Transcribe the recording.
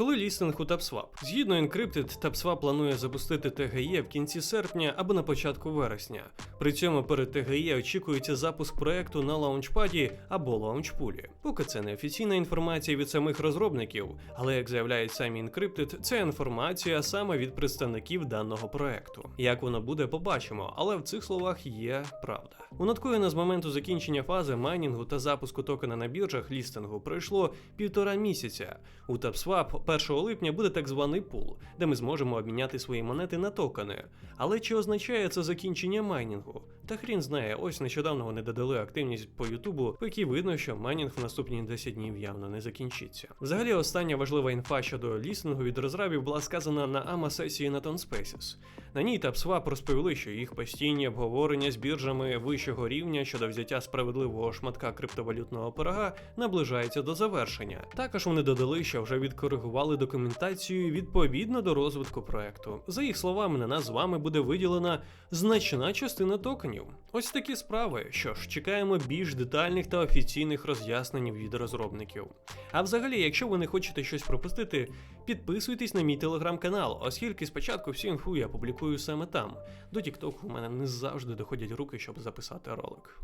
Коли лістинг у TapSwap? Згідно Encrypted, TapSwap планує запустити ТГЄ в кінці серпня або на початку вересня. При цьому перед ТГЄ очікується запуск проекту на лаунчпаді або лаунчпулі. Поки це не офіційна інформація від самих розробників, але як заявляють самі Encrypted, це інформація саме від представників даного проекту. Як воно буде, побачимо, але в цих словах є правда. У надкоїна з моменту закінчення фази майнінгу та запуску токена на біржах лістингу пройшло півтора місяця. У TapSwap 1 липня буде так званий пул, де ми зможемо обміняти свої монети на токени. Але чи означає це закінчення майнінгу? Та хрін знає, ось нещодавно вони додали активність по Ютубу, по якій видно, що майнінг в наступні 10 днів явно не закінчиться. Взагалі, остання важлива інфа щодо лістингу від розрабів була сказана на АМА сесії на Spaces. На ній TapSwap розповіли, що їх постійні обговорення з біржами вищого рівня щодо взяття справедливого шматка криптовалютного пирога наближається до завершення. Також вони додали, що вже відкоригували документацію відповідно до розвитку проекту. За їх словами, на нас з вами буде виділена значна частина токенів. Ось такі справи. Що ж, чекаємо більш детальних та офіційних роз'яснень від розробників. А взагалі, якщо ви не хочете щось пропустити, підписуйтесь на мій телеграм-канал, оскільки спочатку всю інфу я публікую саме там. До TikTok у мене не завжди доходять руки, щоб записати ролик.